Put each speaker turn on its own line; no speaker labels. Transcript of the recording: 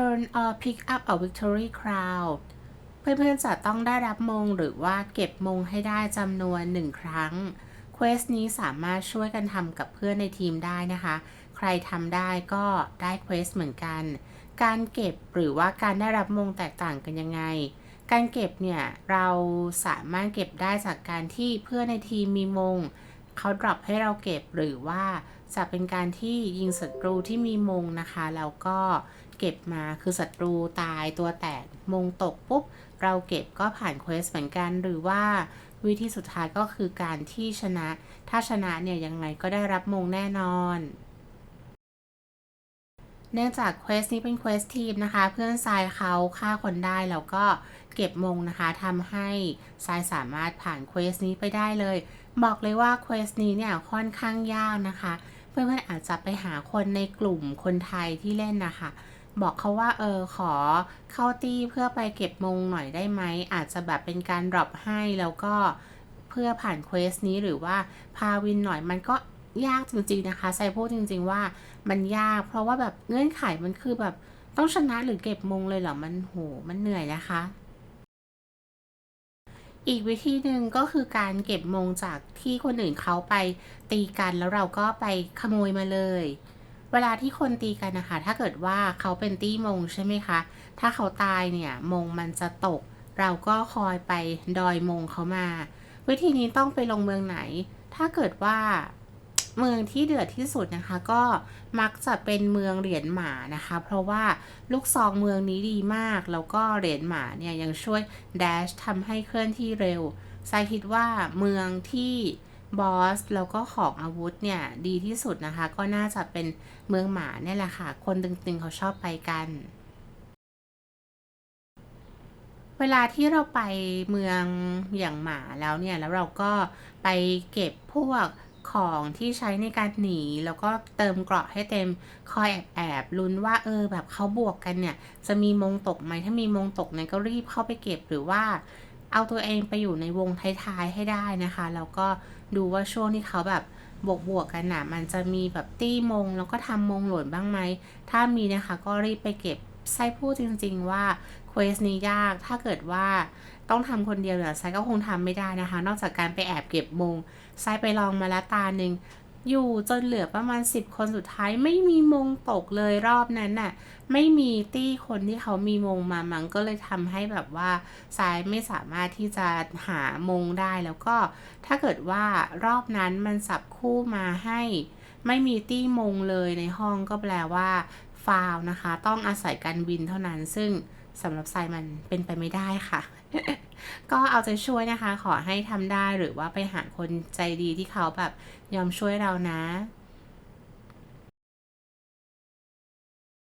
earn or pick up a victory crown เพื่อนๆจะต้องได้รับมงหรือว่าเก็บมงให้ได้จำนวนหนึ่งครั้ง เควสนี้สามารถช่วยกันทำกับเพื่อนในทีมได้นะคะ ใครทำได้ก็ได้เควสเหมือนกัน การเก็บหรือว่าการได้รับมงแตกต่างกันยังไง การเก็บเนี่ยเราสามารถเก็บได้จากการที่เพื่อนในทีมมีมงเขาดรอปให้เราเก็บหรือว่าจะเป็นการที่ยิงศัตรูที่มีมงนะคะ แล้วก็ เก็บมาคือศัตรูตายตัวแตกมงตกปุ๊บ เราเก็บก็ผ่านเควสเหมือนกัน หรือว่าวิธีสุดท้ายก็คือการที่ชนะ ถ้าชนะเนี่ยยังไงก็ได้รับมงแน่นอนเนื่องจากเควสนี้เป็นเควสทีมนะคะ เพื่อนทรายเขาฆ่าคนได้แล้วก็เก็บมงนะคะทำให้ทรายสามารถผ่านเควสนี้ไปได้เลย บอกเลยว่าเควสนี้เนี่ยค่อนข้างยากนะคะ เพื่อนๆอาจจะไปหาคนในกลุ่มคนไทยที่เล่นนะคะ บอกเขาว่าเออขอเข้าตี้เพื่อไปเก็บมงหน่อยได้ไหม อาจจะแบบเป็นการดรอปให้แล้วก็เพื่อผ่านเควสนี้หรือว่าพาวินหน่อยมันก็ยากจริง ๆ นะคะไซพูดจริง ๆ ว่ามันยาก เพราะว่าแบบเงื่อนไขมันคือแบบต้องชนะหรือเก็บมงเลยเหรอ มันโห มันเหนื่อยนะคะ อีกวิธีหนึ่งก็คือการเก็บมงจากที่คนอื่นเขาไปตีกันแล้วเราก็ไปขโมยมาเลย เวลาที่คนตีกันนะคะ ถ้าเกิดว่าเขาเป็นตี้มงใช่ไหมคะ ถ้าเขาตายเนี่ยมงมันจะตก เราก็คอยไปดอยมงเขามา วิธีนี้ต้องไปลงเมืองไหน ถ้าเกิดว่าเมืองที่เดือดที่สุดนะคะ ก็มักจะเป็นเมืองเหรียญหมานะคะ เพราะว่าลูกซองเมืองนี้ดีมาก แล้วก็เหรียญหมาเนี่ยยังช่วยแดชทำให้เคลื่อนที่เร็วทรายคิดว่าเมืองที่ บอสแล้วก็ของอาวุธเนี่ย ดีที่สุดนะคะ ก็น่าจะเป็นเมืองหมาเนี่ยแหละค่ะ คนตึงๆเขาชอบไปกัน เวลาที่เราไปเมืองอย่างหมาแล้วเนี่ย แล้วเราก็ไปเก็บพวกของที่ใช้ในการหนี แล้วก็เติมเกราะให้เต็มคอยแอบแอบลุ้นว่าเออแบบเขาบวกกันเนี่ย จะมีมงตกไหมถ้ามีมงตกเนี่ยก็รีบเข้าไปเก็บหรือว่า เอาตัวเองไปอยู่ในวงท้ายๆให้ได้นะคะ แล้วก็ดูว่าช่วงที่เขาแบบบวกบวกๆกันน่ะมันจะมีแบบตี้มง แล้วก็ทำมงหล่นบ้างไหม ถ้ามีนะคะก็รีบไปเก็บไส้พูดจริง ๆ ว่าเควสนี้ยาก ถ้าเกิดว่าต้องทำคนเดียวเนี่ยไซก็คงทำไม่ได้นะคะ นอกจากการไปแอบเก็บมงไซไปลองมาแล้วตาหนึ่ง อยู่จนเหลือประมาณ 10 คนสุดท้ายไม่มีมงตกเลยรอบนั้นน่ะ ไม่มีตี้คนที่เขามีมงมามันก็เลยทำให้แบบว่าทรายไม่สามารถที่จะหามงได้แล้วก็ถ้าเกิดว่ารอบนั้นมันสับคู่มาให้ไม่มีตี้มงเลยในห้องก็แปลว่าฟาวนะคะ ต้องอาศัยการวินเท่านั้นซึ่ง สำหรับทรายมันเป็นไปไม่ได้ค่ะ ก็เอาใจช่วยนะคะ ขอให้ทำได้หรือว่าไปหาคนใจดีที่เขาแบบยอมช่วยเรานะ